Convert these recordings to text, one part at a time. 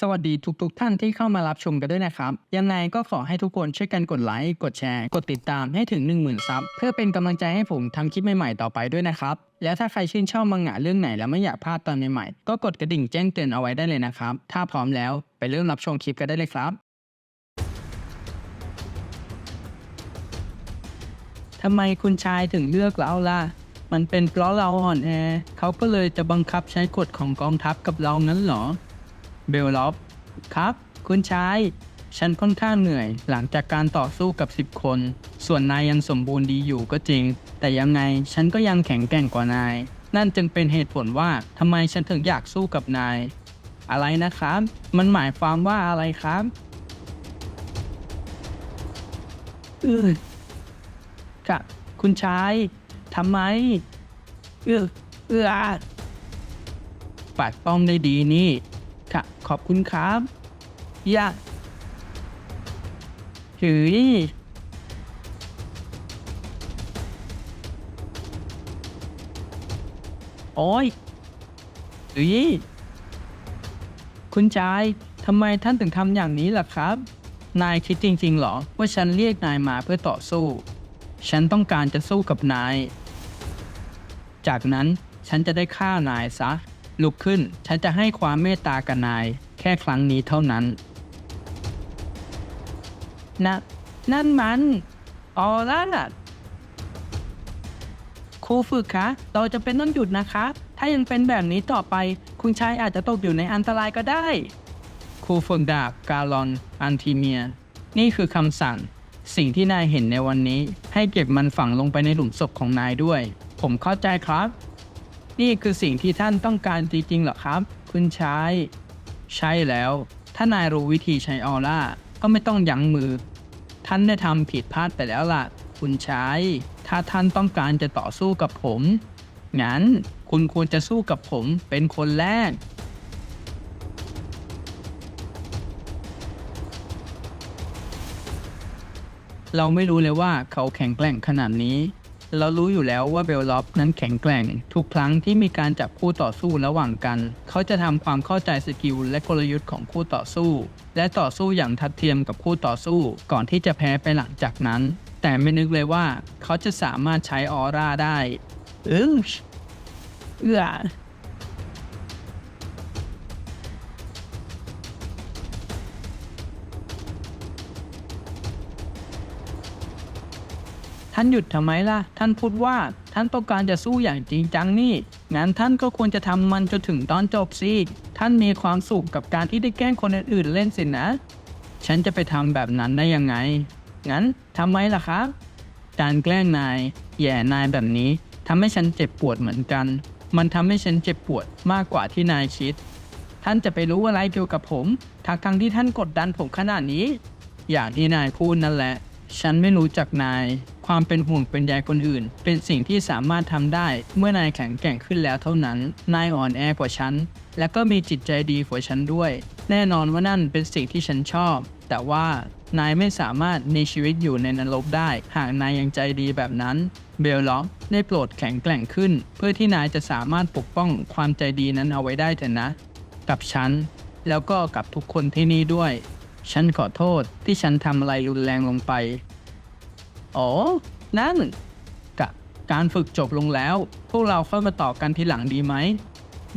สวัสดีทุกๆทท่านที่เข้ามารับชมกันด้วยนะครับ ยังไงก็ขอให้ทุกคนช่วยกันกดไลค์ กดแชร์ กดติดตามให้ถึง 10,000 ซับเพื่อเป็นกำลังใจให้ผมทำคลิปใหม่ๆต่อไปด้วยนะครับ แล้วถ้าใครชื่นชอบมังงะเรื่องไหนแล้วไม่อยากพลาดตอนใหม่ๆ ก็กดกระดิ่งแจ้งเตือนเอาไว้ได้เลยนะครับ ถ้าพร้อมแล้วไปเริ่มรับชมคลิปกันได้เลยครับทำไมคุณชายถึงเลือกเราล่ะ มันเป็นเพราะเราอ่อนแอ เขาก็เลยจะบังคับใช้กฎของกองทัพกับเรานั้นเหรอ เบลล็อบครับ คุณชาย ฉันค่อนข้างเหนื่อยหลังจากการต่อสู้กับ 10 คน ส่วนนายยังสมบูรณ์ดีอยู่ก็จริง แต่ยังไงฉันก็ยังแข็งแกร่งกว่านาย นั่นจึงเป็นเหตุผลว่าทำไมฉันถึงอยากสู้กับนาย อะไรนะครับ มันหมายความว่าอะไรครับเออกะคุณชายทำไม เออเออปัดป้อมได้ดีนี่ ขอบคุณครับอย่าถือนี่โอ้ยถือนี่คุณชายทำไมท่านถึงทำอย่างนี้ล่ะครับ นายคิดจริงๆเหรอ ว่าฉันเรียกนายมาเพื่อต่อสู้ ฉันต้องการจะสู้กับนาย จากนั้นฉันจะได้ฆ่านายซะ ลุกขึ้น ฉันจะให้ความเมตตากับนาย ค่ครั้งนี้เท่านั้นนะนั่นมันออร่าครูฝึกคะ เราจะเป็นต้องหยุดนะคะ ถ้ายังเป็นแบบนี้ต่อไป คุณชายอาจจะตกอยู่ในอันตรายก็ได้ ครูฝึกดาบกาลอน อันทีเมีย นี่คือคำสั่ง สิ่งที่นายเห็นในวันนี้ ให้เก็บมันฝังลงไปในหลุมศพของนายด้วย ผมเข้าใจครับ นี่คือสิ่งที่ท่านต้องการจริงๆหรอครับ คุณชาย ใช่แล้ว ถ้านายรู้วิธีใช้ออร่า ก็ไม่ต้องยั้งมือ ท่านได้ทำผิดพลาดไปแล้วล่ะ คุณชาย ถ้าท่านต้องการจะต่อสู้กับผม งั้นคุณควรจะสู้กับผมเป็นคนแรก เราไม่รู้เลยว่าเขาแข็งแกร่งขนาดนี้ เรารู้อยู่แล้วว่าเบลล็อปนั้นแข็งแกร่ง ทุกครั้งที่มีการจับคู่ต่อสู้ระหว่างกัน เขาจะทำความเข้าใจสกิลและกลยุทธ์ของคู่ต่อสู้ และต่อสู้อย่างทัดเทียมกับคู่ต่อสู้ ก่อนที่จะแพ้ไปหลังจากนั้น แต่ไม่นึกเลยว่าเขาจะสามารถใช้ออร่าได้ เออเอื้อ ท่านหยุดทำไมล่ะ ท่านพูดว่าท่านต้องการจะสู้อย่างจริงจังนี่ งั้นท่านก็ควรจะทำมันจนถึงตอนจบสิ ท่านมีความสุขกับการที่ได้แกล้งคนอื่นๆเล่นสินะ ฉันจะไปทำแบบนั้นได้ยังไง งั้นทำไมล่ะครับ การแกล้งนาย แย่นายแบบนี้ทำให้ฉันเจ็บปวดเหมือนกัน มันทำให้ฉันเจ็บปวดมากกว่าที่นายคิด ท่านจะไปรู้อะไรเกี่ยวกับผมทางครั้งที่ท่านกดดันผมขนาดนี้ อย่างที่นายพูดนั่นแหละ ฉันไม่รู้จักนาย ความเป็นห่วงเป็นใยคนอื่น เป็นสิ่งที่สามารถทำได้เมื่อนายแข็งแกร่งขึ้นแล้วเท่านั้น นายอ่อนแอกว่าฉัน และก็มีจิตใจดีกว่าฉันด้วย แน่นอนว่านั่นเป็นสิ่งที่ฉันชอบ แต่ว่านายไม่สามารถมีชีวิตอยู่ในนรกได้ หากนายยังใจดีแบบนั้นเบลล็อกได้โปรดแข็งแกร่งขึ้น เพื่อที่นายจะสามารถปกป้องความใจดีนั้นเอาไว้ได้เถอะนะ กับฉัน แล้วก็กับทุกคนที่นี่ด้วย ฉันขอโทษที่ฉันทำอะไรรุนแรงลงไป อ๋อนั่นกะการฝึกจบลงแล้ว พวกเราค่อยมาต่อกันทีหลังดีไหม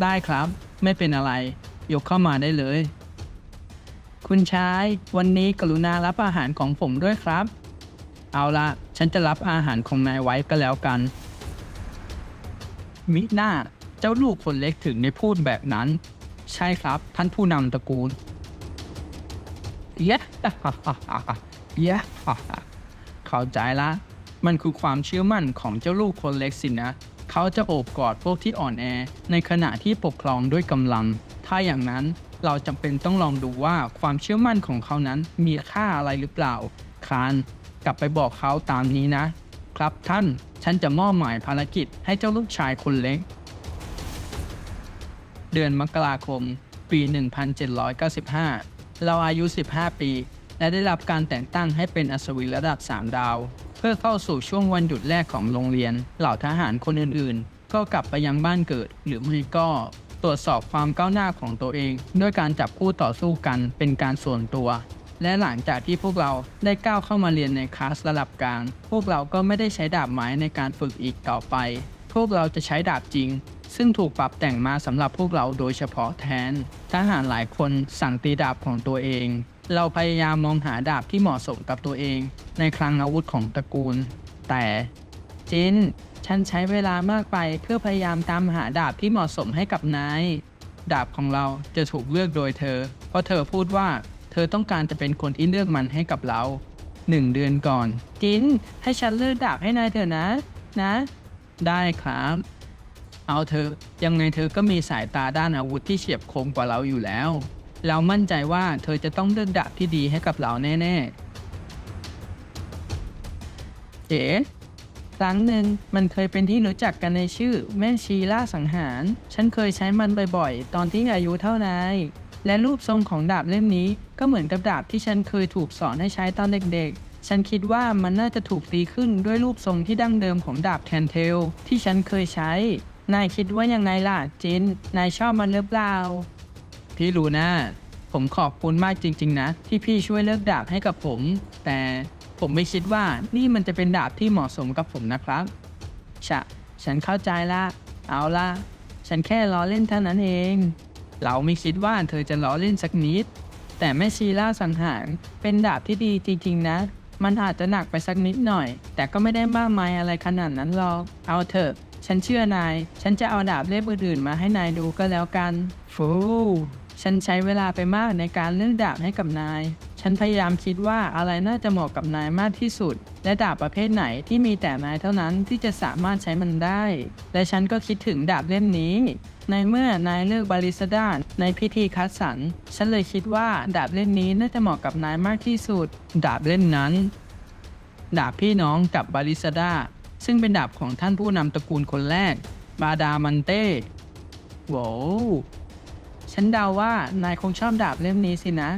ได้ครับ ไม่เป็นอะไร ยกเข้ามาได้เลย คุณชาย วันนี้กรุณารับอาหารของผมด้วยครับ เอาละฉันจะรับอาหารของนายไว้ก็แล้วกัน มิหน้า เจ้าลูกคนเล็กถึงได้พูดแบบนั้น ใช่ครับท่านผู้นำตระกูลเย้เย้ เข้าใจละ มันคือความเชื่อมั่นของเจ้าลูกคนเล็กสินะ เขาจะโอบกอดพวกที่อ่อนแอ ในขณะที่ปกครองด้วยกำลัง ถ้าอย่างนั้นเราจำเป็นต้องลองดูว่าความเชื่อมั่นของเขานั้นมีค่าอะไรหรือเปล่า คานกลับไปบอกเขาตามนี้นะ ครับท่าน ฉันจะมอบหมายภารกิจให้เจ้าลูกชายคนเล็ก เดือนมกราคม ปี 1795 เราอายุ 15 ปี และได้รับการแต่งตั้งให้เป็นอัศวินระดับ 3 ดาว เพื่อเข้าสู่ช่วงวันหยุดแรกของโรงเรียน เหล่าทหารคนอื่นๆ ก็กลับไปยังบ้านเกิด หรือไม่ก็ตรวจสอบความก้าวหน้าของตัวเอง ด้วยการจับคู่ต่อสู้กันเป็นการส่วนตัว และหลังจากที่พวกเราได้ก้าวเข้ามาเรียนในคลาสระดับกลาง พวกเราก็ไม่ได้ใช้ดาบไม้ในการฝึกอีกต่อไป พวกเราจะใช้ดาบจริง ซึ่งถูกปรับแต่งมาสำหรับพวกเราโดยเฉพาะแทนทหารหลายคนสั่งตีดาบของตัวเอง เราพยายามมองหาดาบที่เหมาะสมกับตัวเอง ในคลังอาวุธของตระกูล แต่จินฉันใช้เวลามากไปเพื่อพยายามตามหาดาบที่เหมาะสมให้กับนาย ดาบของเราจะถูกเลือกโดยเธอ เพราะเธอพูดว่าเธอต้องการจะเป็นคนที่เลือกมันให้กับเราหนึ่งเดือนก่อน จินให้ฉันเลือกดาบให้นายเถอะนะ นะ ได้ครับ เอาเธอยังไงเธอก็มีสายตาด้านอาวุธที่เฉียบคมกว่าเราอยู่แล้ว เรามั่นใจว่าเธอจะต้องเลือกดาบที่ดีให้กับเราแน่ๆเอ๋ครั้งหนึ่งมันเคยเป็นที่รู้จักกันในชื่อ แม่ชีล่าสังหาร ฉันเคยใช้มันบ่อยๆ ตอนที่อายุเท่านาย และรูปทรงของดาบเล่มนี้ก็เหมือนกับดาบที่ฉันเคยถูกสอนให้ใช้ตอนเด็กๆ ฉันคิดว่ามันน่าจะถูกตีขึ้นด้วยรูปทรงที่ดั้งเดิมของดาบแทนเทลที่ฉันเคยใช้ นายคิดว่ายังไงล่ะจิน นายชอบมันหรือเปล่า พี่รู้นะผมขอบคุณมากจริง ๆ นะ ที่พี่ช่วยเลือกดาบให้กับผม แต่ผมไม่คิดว่านี่มันจะเป็นดาบที่เหมาะสมกับผมนะครับชะฉันเข้าใจละ เอาละฉันแค่ล้อเล่นเท่านั้นเอง เราไม่คิดว่าเธอจะล้อเล่นสักนิด แต่แม่ชีล่าสังหารเป็นดาบที่ดีจริง ๆ นะ มันอาจจะหนักไปสักนิดหน่อย แต่ก็ไม่ได้มากมายอะไรขนาดนั้นหรอก เอาเถอะ ฉันเชื่อนาย ฉันจะเอาดาบเล่มอื่นๆมาให้นายดูก็แล้วกัน ฟู ฉันใช้เวลาไปมากในการเลือกดาบให้กับนาย ฉันพยายามคิดว่าอะไรน่าจะเหมาะกับนายมากที่สุด และดาบประเภทไหนที่มีแต่นายเท่านั้นที่จะสามารถใช้มันได้ และฉันก็คิดถึงดาบเล่มนี้ ในเมื่อนายเลือกบาริสดาในพิธีคัดสรร ฉันเลยคิดว่าดาบเล่มนี้น่าจะเหมาะกับนายมากที่สุด ดาบเล่มนั้น ดาบพี่น้องกับบาริสดาซึ่งเป็นดาบของท่านผู้นำตระกูลคนแรก บาดามันเต้โว้ ฉันเดาว่านายคงชอบดาบเล่มนี้สินะ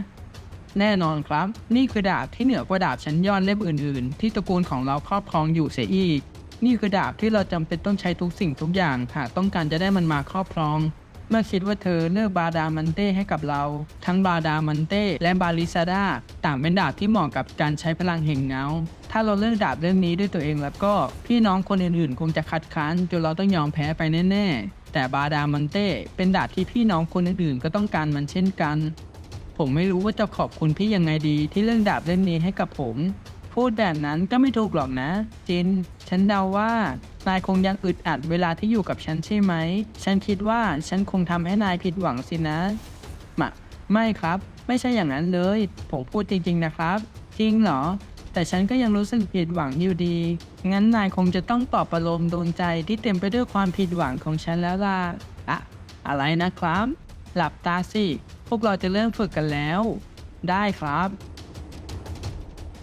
แน่นอนครับ นี่คือดาบที่เหนือกว่าดาบชั้นยอดเล่มอื่น ๆ ที่ตระกูลของเราครอบครองอยู่เสียอีก นี่คือดาบที่เราจำเป็นต้องใช้ทุกสิ่งทุกอย่างหากต้องการจะได้มันมาครอบครอง เมื่อคิดว่าเธอเลือกบาดามันเต้ให้กับเรา ทั้งบาดามันเต้และบาลิซาดาต่างเป็นดาบที่เหมาะกับการใช้พลังแห่งเงา ถ้าเราเลือกดาบเล่มนี้ด้วยตัวเองแล้วก็พี่น้องคนอื่นๆ คงจะคัดค้านจนเราต้องยอมแพ้ไปแน่ๆ แต่บาดามันเต้เป็นดาบที่พี่น้องคนอื่นๆก็ต้องการมันเช่นกัน ผมไม่รู้ว่าจะขอบคุณพี่ยังไงดีที่เรื่องดาบเล่มนี้ให้กับผม พูดแบบนั้นก็ไม่ถูกหรอกนะ จิน ฉันเดาว่านายคงยังอึดอัดเวลาที่อยู่กับฉันใช่ไหม ฉันคิดว่าฉันคงทำให้นายผิดหวังสินะมะไม่ครับ ไม่ใช่อย่างนั้นเลย ผมพูดจริงๆนะครับ จริงเหรอ แต่ฉันก็ยังรู้สึกผิดหวังอยู่ดี งั้นนายคงจะต้องปลอบประโลมดวงใจที่เต็มไปด้วยความผิดหวังของฉันแล้วล่ะอะอะไรนะครับ หลับตาสิ พวกเราจะเริ่มฝึกกันแล้ว ได้ครับ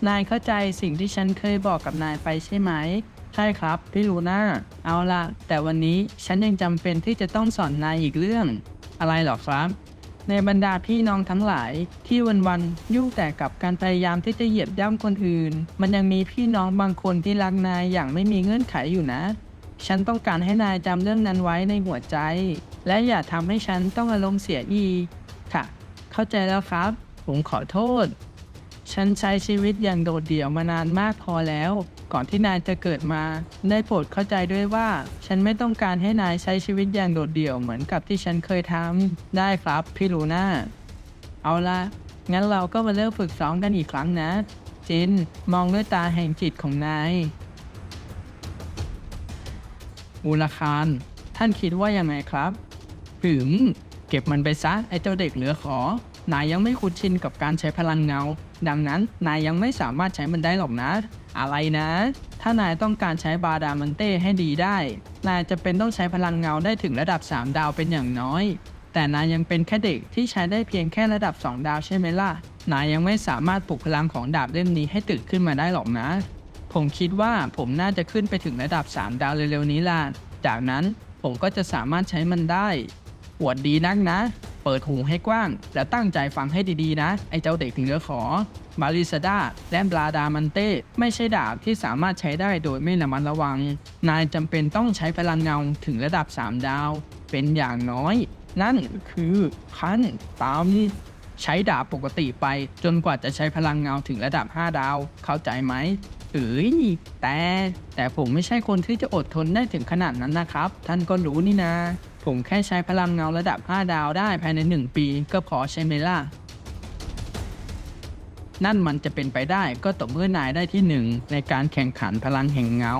นายเข้าใจสิ่งที่ฉันเคยบอกกับนายไปใช่ไหม ใช่ครับพี่ลูน่า เอาล่ะ แต่วันนี้ฉันยังจำเป็นที่จะต้องสอนนายอีกเรื่อง อะไรหรอครับ ในบรรดาพี่น้องทั้งหลาย ที่วันๆยุ่งแต่กับการพยายามที่จะเหยียบย่ำคนอื่น มันยังมีพี่น้องบางคนที่รักนายอย่างไม่มีเงื่อนไขอยู่นะ ฉันต้องการให้นายจำเรื่องนั้นไว้ในหัวใจ และอย่าทำให้ฉันต้องอารมณ์เสียอีกค่ะ เข้าใจแล้วครับ ผมขอโทษ ฉันใช้ชีวิตอย่างโดดเดี่ยวมานานมากพอแล้ว ก่อนที่นายจะเกิดมา ได้โปรดเข้าใจด้วยว่า ฉันไม่ต้องการให้นายใช้ชีวิตอย่างโดดเดี่ยวเหมือนกับที่ฉันเคยทำได้ครับพี่ลูน่าเอาละงั้นเราก็มาเริ่มฝึกซ้อมกันอีกครั้งนะ จิน มองด้วยตาแห่งจิตของนายมูลคารท่านคิดว่ายังไงครับถึงเก็บมันไปซะไอ้เจ้าเด็กเหลือขอ นายยังไม่คุ้นชินกับการใช้พลังเงา ดังนั้นนายยังไม่สามารถใช้มันได้หรอกนะ อะไรนะ ถ้านายต้องการใช้บาดามันเต้ให้ดีได้ นายจะเป็นต้องใช้พลังเงาได้ถึงระดับ 3 ดาวเป็นอย่างน้อย แต่นายยังเป็นแค่เด็กที่ใช้ได้เพียงแค่ระดับ 2 ดาวใช่ไหมล่ะ นายยังไม่สามารถปลุกพลังของดาบเล่มนี้ให้ตื่นขึ้นมาได้หรอกนะ ผมคิดว่าผมน่าจะขึ้นไปถึงระดับ 3 ดาวเร็วๆนี้ล่ะ จากนั้นผมก็จะสามารถใช้มันได้หวดดีนักนะ เปิดหูให้กว้าง และตั้งใจฟังให้ดีๆนะ ไอ้เจ้าเด็กเหลือขอบาริซาดาและบลาดามันเต้ ไม่ใช่ดาบที่สามารถใช้ได้โดยไม่ระมัดระวัง นายจำเป็นต้องใช้พลังเงาถึงระดับ 3 ดาว เป็นอย่างน้อย นั่นคือขั้นตามใช้ดาบปกติไป จนกว่าจะใช้พลังเงาถึงระดับ 5 ดาว เข้าใจไหมเอ้ยแต่แต่ผมไม่ใช่คนที่จะอดทนได้ถึงขนาดนั้นนะครับ ท่านก็รู้นี่นา ผมแค่ใช้พลังเงาระดับ 5 ดาวได้ภายใน 1 ปีก็พอใช่ไหมล่ะ นั่นมันจะเป็นไปได้ก็ต่อเมื่อนายได้ที่หนึ่งในการแข่งขันพลังแห่งเงา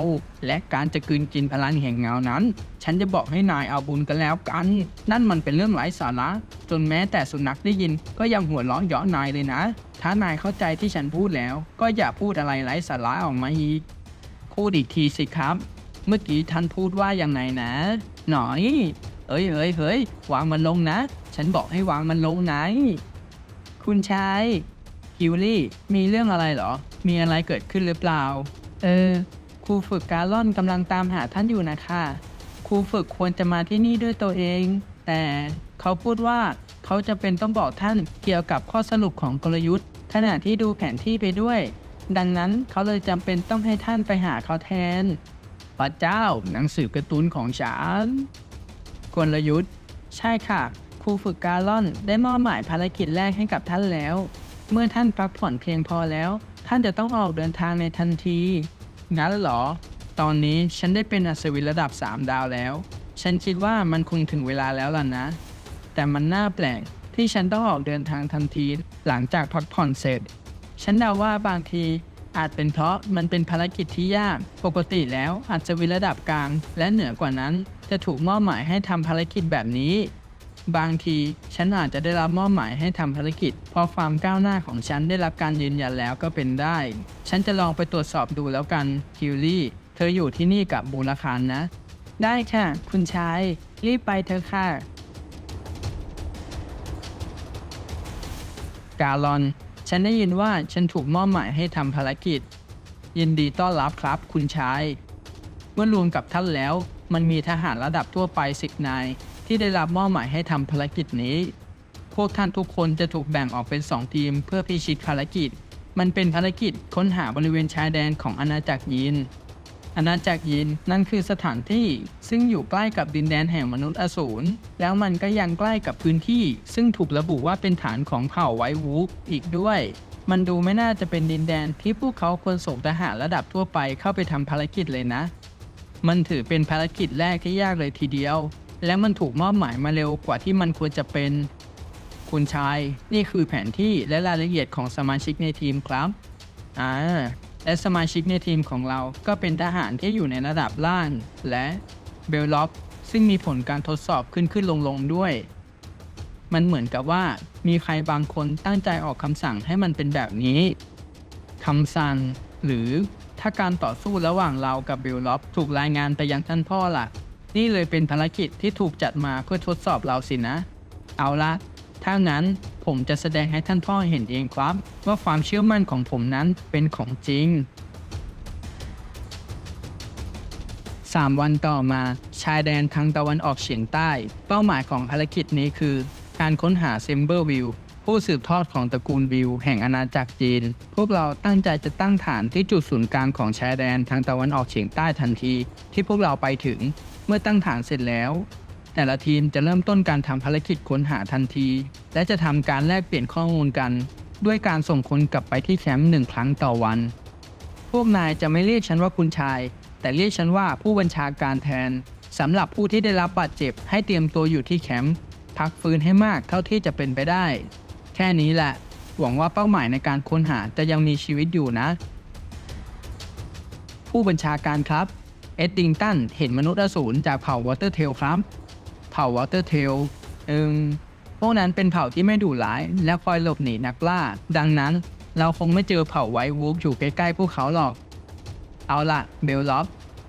และการจะกืนกินพลังแห่งเงานั้น ฉันจะบอกให้นายเอาบุญกันแล้วกัน นั่นมันเป็นเรื่องไร้สาระ จนแม้แต่สุนัขได้ยินก็ยังหัวเราะเยาะนายเลยนะ ถ้านายเข้าใจที่ฉันพูดแล้ว ก็อย่าพูดอะไรไร้สาระออกมาอีกพูดอีกทีสิครับ เมื่อกี้ท่านพูดว่าอย่างไงนะ หน่อย เอ้ยเอ้ยเฮ้ยวางมันลงนะ ฉันบอกให้วางมันลงไหนคุณชายคิวลี่ มีเรื่องอะไรเหรอ มีอะไรเกิดขึ้นหรือเปล่า เออ ครูฝึกการล่อนกำลังตามหาท่านอยู่นะคะ ครูฝึกควรจะมาที่นี่ด้วยตัวเอง แต่เขาพูดว่าเขาจะเป็นต้องบอกท่านเกี่ยวกับข้อสรุปของกลยุทธ์ ขณะที่ดูแผนที่ไปด้วย ดังนั้นเขาเลยจำเป็นต้องให้ท่านไปหาเขาแทน พระเจ้าหนังสือการ์ตูนของฉัน กลยุทธ์ ใช่ค่ะ ครูฝึกการล่อนได้มอบหมายภารกิจแรกให้กับท่านแล้ว เมื่อท่านพักผ่อนเพียงพอแล้ว ท่านจะต้องออกเดินทางในทันที งั้นเหรอ ตอนนี้ฉันได้เป็นอัศวินระดับ 3 ดาวแล้ว ฉันคิดว่ามันคงถึงเวลาแล้วล่ะนะ แต่มันน่าแปลกที่ฉันต้องออกเดินทางทันที หลังจากพักผ่อนเสร็จ ฉันเดาว่าบางที อาจเป็นเพราะมันเป็นภารกิจที่ยาก ปกติแล้วอาจจะวินระดับกลางและเหนือกว่านั้น จะถูกมอบหมายให้ทำภารกิจแบบนี้ บางทีฉันอาจจะได้รับมอบหมายให้ทำภารกิจ เพราะความก้าวหน้าของฉันได้รับการยืนยันแล้วก็เป็นได้ ฉันจะลองไปตรวจสอบดูแล้วกันคิวลี่ เธออยู่ที่นี่กับบูรคานนะ ได้ค่ะ คุณชายรีบไปเถอะค่ะกาลอน ฉันได้ยินว่าฉันถูกมอบหมายให้ทำภารกิจ ยินดีต้อนรับครับคุณชาย เมื่อรวมกับท่านแล้ว มันมีทหารระดับทั่วไปสิบนาย ที่ได้รับมอบหมายให้ทำภารกิจนี้ พวกท่านทุกคนจะถูกแบ่งออกเป็น2ทีมเพื่อพิชิตภารกิจ มันเป็นภารกิจค้นหาบริเวณชายแดนของอาณาจักรยีน อาณาจักรยีนนั่นคือสถานที่ซึ่งอยู่ใกล้กับดินแดนแห่งมนุษย์อสูรแล้วมันก็ยังใกล้กับพื้นที่ ซึ่งถูกระบุว่าเป็นฐานของเผ่าไวท์วูฟอีกด้วย มันดูไม่น่าจะเป็นดินแดนที่พวกเขาควรส่งทหารระดับทั่วไปเข้าไปทำภารกิจเลยนะ มันถือเป็นภารกิจแรกที่ยากเลยทีเดียว และมันถูกมอบหมายมาเร็วกว่าที่มันควรจะเป็น คุณชาย นี่คือแผนที่และรายละเอียดของสมาชิกในทีมครับอ่า และสมาชิกในทีมของเราก็เป็นทหารที่อยู่ในระดับล่าง และเบลล็อปซึ่งมีผลการทดสอบขึ้นขึ้นลงลงด้วย มันเหมือนกับว่ามีใครบางคนตั้งใจออกคำสั่งให้มันเป็นแบบนี้คำสั่งหรือถ้าการต่อสู้ระหว่างเรากับเบลล็อปถูกรายงานไปยังท่านพ่อล่ะ นี่เลยเป็นภารกิจที่ถูกจัดมาเพื่อทดสอบเราสินะ เอาละ ถ้างั้นผมจะแสดงให้ท่านพ่อเห็นเองครับ ว่าความเชื่อมั่นของผมนั้นเป็นของจริง3วันต่อมาชายแดนทางตะวันออกเฉียงใต้ เป้าหมายของภารกิจนี้คือ การค้นหาเซมเบอร์วิลผู้สืบทอดของตระกูลวิลแห่งอาณาจักรจีน พวกเราตั้งใจจะตั้งฐานที่จุดศูนย์กลางของชายแดนทางตะวันออกเฉียงใต้ทันที ที่พวกเราไปถึง เมื่อตั้งฐานเสร็จแล้ว แต่ละทีมจะเริ่มต้นการทำภารกิจค้นหาทันที และจะทำการแลกเปลี่ยนข้อมูลกัน ด้วยการส่งคนกลับไปที่แคมป์หนึ่งครั้งต่อวัน พวกนายจะไม่เรียกฉันว่าคุณชาย แต่เรียกฉันว่าผู้บัญชาการแทนสำหรับผู้ที่ได้รับบาดเจ็บ ให้เตรียมตัวอยู่ที่แคมป์พักฟื้นให้มากเท่าที่จะเป็นไปได้ แค่นี้แหละ หวังว่าเป้าหมายในการค้นหาจะยังมีชีวิตอยู่นะ ผู้บัญชาการครับ เอ็ดดิงตันเห็นมนุษย์อสูรจากเผ่าวอเตอร์เทลครับ ผ่าวอเตอร์เทลอิงพวกนั้นเป็นเผ่าที่ไม่ดุร้าย และคอยหลบหนีนักล่า ดังนั้นเราคงไม่เจอเผ่าไวท์วูฟอยู่ใกล้ๆพวกเขาหรอก เอาล่ะเบลล็อป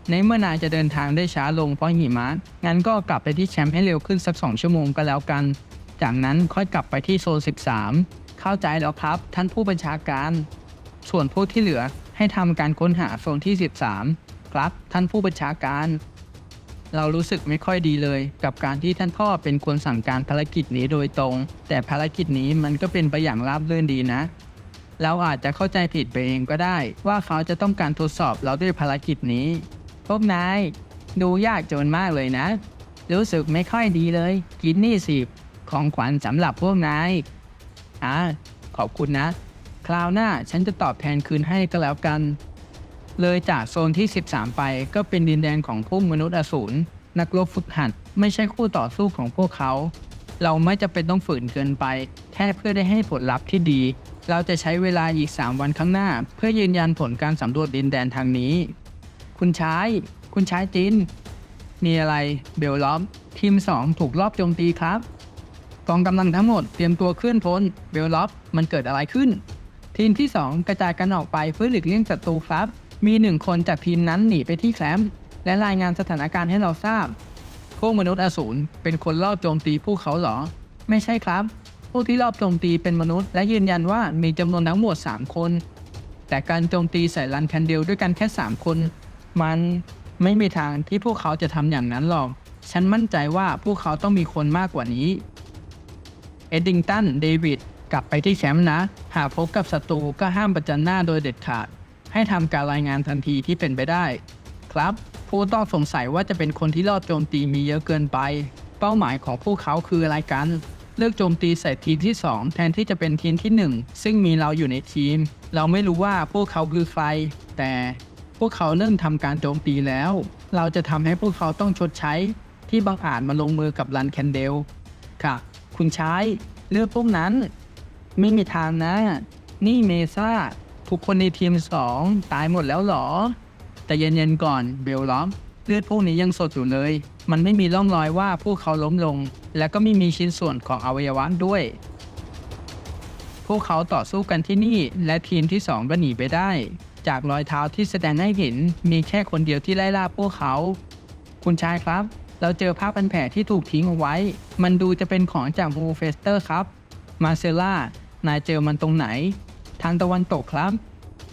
ในเมื่อนายจะเดินทางได้ช้าลงเพราะหิมะ งั้นก็กลับไปที่แชมป์ให้เร็วขึ้นสักสองชั่วโมงก็แล้วกัน จากนั้นค่อยกลับไปที่โซน 13 เข้าใจแล้วครับ ท่านผู้บัญชาการ ส่วนพวกที่เหลือให้ทำการค้นหาโซนที่ 13 ครับ ท่านผู้บัญชาการ เรารู้สึกไม่ค่อยดีเลย กับการที่ท่านพ่อเป็นคนสั่งการภารกิจนี้โดยตรง แต่ภารกิจนี้มันก็เป็นไปอย่างราบรื่นดีนะ เราอาจจะเข้าใจผิดไปเองก็ได้ ว่าเขาจะต้องการทดสอบเราด้วยภารกิจนี้พวกนาย ดูยากจนมากเลยนะ รู้สึกไม่ค่อยดีเลย กินนี่สิของขวัญสำหรับพวกนายอ่าขอบคุณนะ คราวหน้าฉันจะตอบแทนคืนให้ก็แล้วกัน เลยจากโซนที่ 13 ไปก็เป็นดินแดนของพวกมนุษย์อสูรนักรบฝึกหัดไม่ใช่คู่ต่อสู้ของพวกเขา เราไม่จะเป็นต้องฝืนเกินไป แค่เพื่อได้ให้ผลลัพธ์ที่ดี เราจะใช้เวลาอีก 3 วันข้างหน้า เพื่อยืนยันผลการสำรวจดินแดนทางนี้ คุณชายคุณชายจิน มีอะไรเบลล้อม ทีม 2 ถูกรอบโจมตีครับกองกำลังทั้งหมดเตรียมตัวเคลื่อนพลเบลล็อปมันเกิดอะไรขึ้น ทีมที่ 2 กระจายกันออกไปเพื่อหลีกเลี่ยงศัตรูครับ มีหนึ่งคนจากทีมนั้นหนีไปที่แคมป์และรายงานสถานการณ์ให้เราทราบ พวกมนุษย์อสูรเป็นคนลอบโจมตีพวกเขาเหรอ ไม่ใช่ครับพวกที่ลอบโจมตีเป็นมนุษย์ และยืนยันว่ามีจำนวนทั้งหมด 3 คน แต่การโจมตีใส่รันแคนเดลด้วยกันแค่ 3 คน มันไม่มีทางที่พวกเขาจะทำอย่างนั้นหรอก ฉันมั่นใจว่าพวกเขาต้องมีคนมากกว่านี้ เอ็ดดิงตัน เดวิด กลับไปที่แคมป์นะ หากพบกับศัตรูก็ห้ามประจันหน้าโดยเด็ดขาด ให้ทำการรายงานทันทีที่เป็นไปได้ ครับ ผู้ต้องสงสัยว่าจะเป็นคนที่ลอบโจมตีมีเยอะเกินไป เป้าหมายของพวกเขาคืออะไรกัน เลือกโจมตีใส่ทีมที่ 2 แทนที่จะเป็นทีมที่ 1 ซึ่งมีเราอยู่ในทีม เราไม่รู้ว่าพวกเขาคือใคร แต่พวกเขาเริ่มทำการโจมตีแล้ว เราจะทำให้พวกเขาต้องชดใช้ ที่บังอาจมาลงมือกับรันแคนเดล ค่ะ คุณชายเลือกพวกนั้น ไม่มีทางนะ นี่เมซ่า ทุกคนในทีมสองตายหมดแล้วหรอ แต่เย็นๆก่อนเบลล้อม เลือดพวกนี้ยังสดอยู่เลย มันไม่มีร่องรอยว่าพวกเขาล้มลง และก็ไม่มีชิ้นส่วนของอวัยวะด้วย พวกเขาต่อสู้กันที่นี่ และทีมที่สองก็หนีไปได้ จากรอยเท้าที่แสดงให้เห็นมีแค่คนเดียวที่ไล่ล่าพวกเขา คุณชายครับ เราเจอผ้าพันแผลที่ถูกทิ้งเอาไว้ มันดูจะเป็นของจากมูเฟสเตอร์ครับ มาเซล่านายเจอมันตรงไหน ทางตะวันตกครับ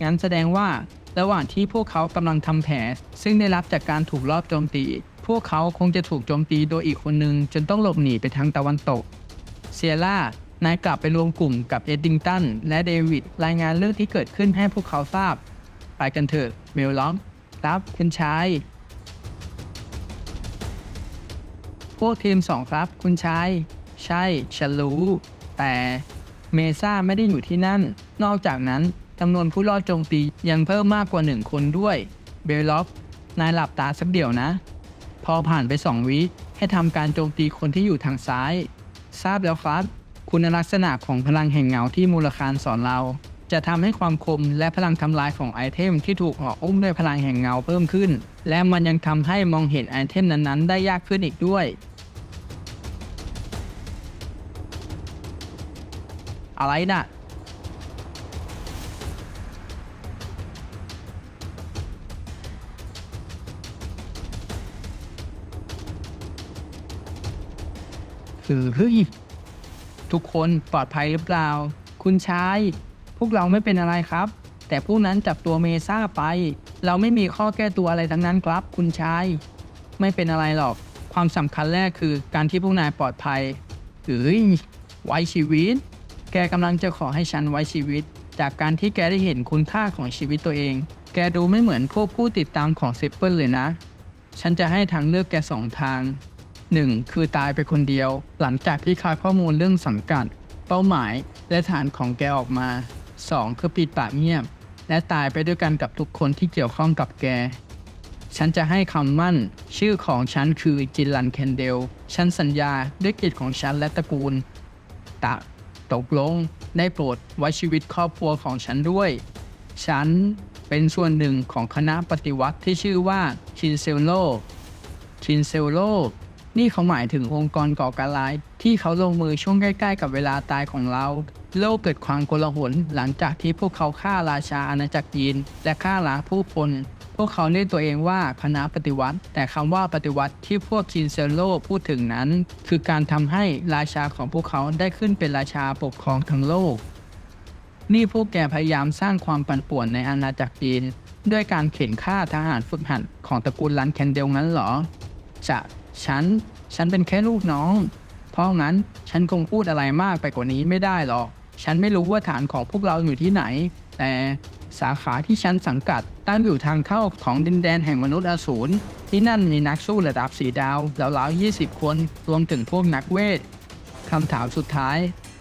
งั้นแสดงว่าระหว่างที่พวกเขากำลังทำแผลซึ่งได้รับจากการถูกลอบโจมตี พวกเขาคงจะถูกโจมตีโดยอีกคนหนึ่งจนต้องหลบหนีไปทางตะวันตก เซียร่านายกลับไปรวมกลุ่มกับเอ็ดดิงตันและเดวิดรายงานเรื่องที่เกิดขึ้นให้พวกเขาทราบ ไปกันเถอะเมลล้อมครับคุณชาย พวกทีมสองครับ คุณชาย ใช่ฉันรู้แต่ เมซ่าไม่ได้อยู่ที่นั่น นอกจากนั้นจำนวนผู้รอดโจมตียังเพิ่มมากกว่าหนึ่งคนด้วย เบลล็อกนายหลับตาสักเดี๋ยวนะ พอผ่านไปสองวิให้ทำการโจมตีคนที่อยู่ทางซ้าย ทราบแล้วครับ คุณลักษณะของพลังแห่งเงาที่มูลคารสอนเรา จะทำให้ความคมและพลังทำลายของไอเทมที่ถูกห่ออุ้มด้วยพลังแห่งเงาเพิ่มขึ้น และมันยังทำให้มองเห็นไอเทมนั้นๆ ได้ยากขึ้นอีกด้วย อะไรน่ะ คือเฮ้ยทุกคนปลอดภัยหรือเปล่า คุณชาย พวกเราไม่เป็นอะไรครับ แต่พวกนั้นจับตัวเมซ่าไป เราไม่มีข้อแก้ตัวอะไรทั้งนั้นครับ คุณชาย ไม่เป็นอะไรหรอก ความสำคัญแรกคือการที่พวกนายปลอดภัยเฮ้ยไว้ชีวิต แกกำลังจะขอให้ฉันไว้ชีวิต จากการที่แกได้เห็นคุณค่าของชีวิตตัวเอง แกดูไม่เหมือนพวกผู้ติดตามของซิปเปิลเลยนะ ฉันจะให้ทางเลือกแกสองทาง 1. คือตายไปคนเดียว หลังจากที่คลายข้อมูลเรื่องสังกัด เป้าหมายและฐานของแกออกมา 2. คือปิดปากเงียบ และตายไปด้วยกันกับทุกคนที่เกี่ยวข้องกับแกฉันจะให้คำมั่น ชื่อของฉันคือจินลันแคนเดล ฉันสัญญาด้วยเกียรติของฉันและตระกูลตะ ตกลงได้โปรดไว้ชีวิตครอบครัวของฉันด้วย ฉันเป็นส่วนหนึ่งของคณะปฏิวัติที่ชื่อว่าชินเซลโลชินเซลโลนี่เขาหมายถึงองค์กรก่อการร้าย ที่เขาลงมือช่วงใกล้ ๆ กับเวลาตายของเรา โลกเกิดความโกลาหลหลังจากที่พวกเขาฆ่าราชาอาณาจักรจีน และฆ่าล้างผู้คน พวกเขาเรียกตัวเองว่าคณะปฏิวัติ แต่คำว่าปฏิวัติที่พวกชินเซโลพูดถึงนั้น คือการทำให้ราชาของพวกเขาได้ขึ้นเป็นราชาปกครองทั้งโลก นี่พวกแกพยายามสร้างความปั่นป่วนในอาณาจักรจีนด้วยการเข็นฆ่าทหารฝึกหัดของตระกูลลันแคนเดลงั้นเหรอ จะฉัน ฉันเป็นแค่ลูกน้อง เพราะงั้นฉันคงพูดอะไรมากไปกว่านี้ไม่ได้หรอก ฉันไม่รู้ว่าฐานของพวกเราอยู่ที่ไหน แต่ สาขาที่ฉันสังกัด ตั้งอยู่ทางเข้าของดินแดนแห่งมนุษย์อสูร ที่นั่นมีนักสู้ระดับสีดาวราวๆ20 คน รวมถึงพวกนักเวทคำถามสุดท้าย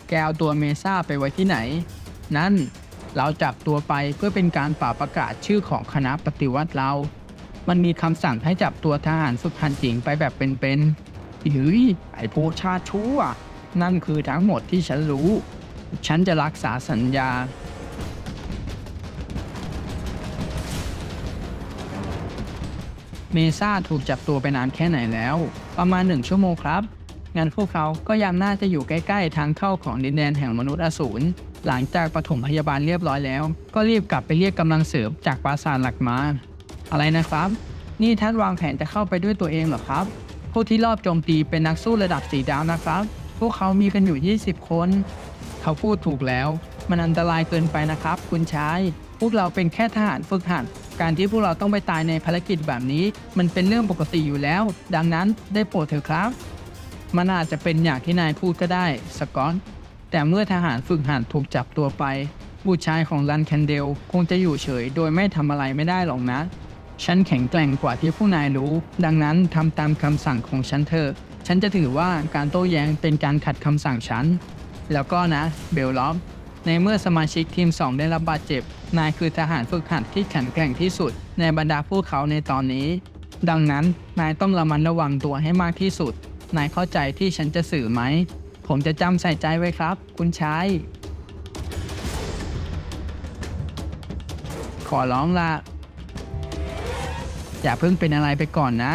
แกเอาตัวเมซ่าไปไว้ที่ไหน นั่นเราจับตัวไปเพื่อเป็นการป่าประกาศชื่อของคณะปฏิวัติเรา มันมีคำสั่งให้จับตัวทหารฝึกหัดหญิงไปแบบเป็นๆเฮ้ยไอ้พวกชาชั่ว นั่นคือทั้งหมดที่ฉันรู้ ฉันจะรักษาสัญญา เมซ่าถูกจับตัวไปนานแค่ไหนแล้ว ประมาณหนึ่งชั่วโมงครับงั้นพวกเขาก็ยังน่าจะอยู่ใกล้ ๆ ทางเข้าของดินแดนแห่งมนุษย์อสูร หลังจากปฐมพยาบาลเรียบร้อยแล้ว ก็รีบกลับไปเรียกกำลังเสริมจากปราสาทหลักมา อะไรนะครับ นี่ท่านวางแผนจะเข้าไปด้วยตัวเองเหรอครับพวกที่รอบโจมตีเป็นนักสู้ระดับสีดาวนะครับ พวกเขามีกันอยู่ 20 คน เขาพูดถูกแล้ว มันอันตรายเกินไปนะครับ คุณชาย พวกเราเป็นแค่ทหารฝึกหัด การที่พวกเราต้องไปตายในภารกิจแบบนี้ มันเป็นเรื่องปกติอยู่แล้ว ดังนั้นได้โปรดเถอะครับ มันอาจจะเป็นอย่างที่นายพูดก็ได้ สกอตแต่เมื่อทหารฝึกหัดถูกจับตัวไป บุตรชายของรันแคนเดลคงจะอยู่เฉย โดยไม่ทำอะไรไม่ได้หรอกนะ ฉันแข็งแกร่งกว่าที่ผู้นายรู้ ดังนั้นทำตามคำสั่งของฉันเถอะ ฉันจะถือว่าการโต้แย้งเป็นการขัดคำสั่งฉัน แล้วก็นะ เบลล็อบในเมื่อสมาชิกทีม 2 ได้รับบาดเจ็บนายคือทหารฝึกหัดที่แข็งแกร่งที่สุด ในบรรดาพวกเขาในตอนนี้ ดังนั้นนายต้องระมัดระวังตัวให้มากที่สุด นายเข้าใจที่ฉันจะสื่อไหม ผมจะจำใส่ใจไว้ครับ คุณชาย ขอร้องละอย่าเพิ่งเป็นอะไรไปก่อนนะ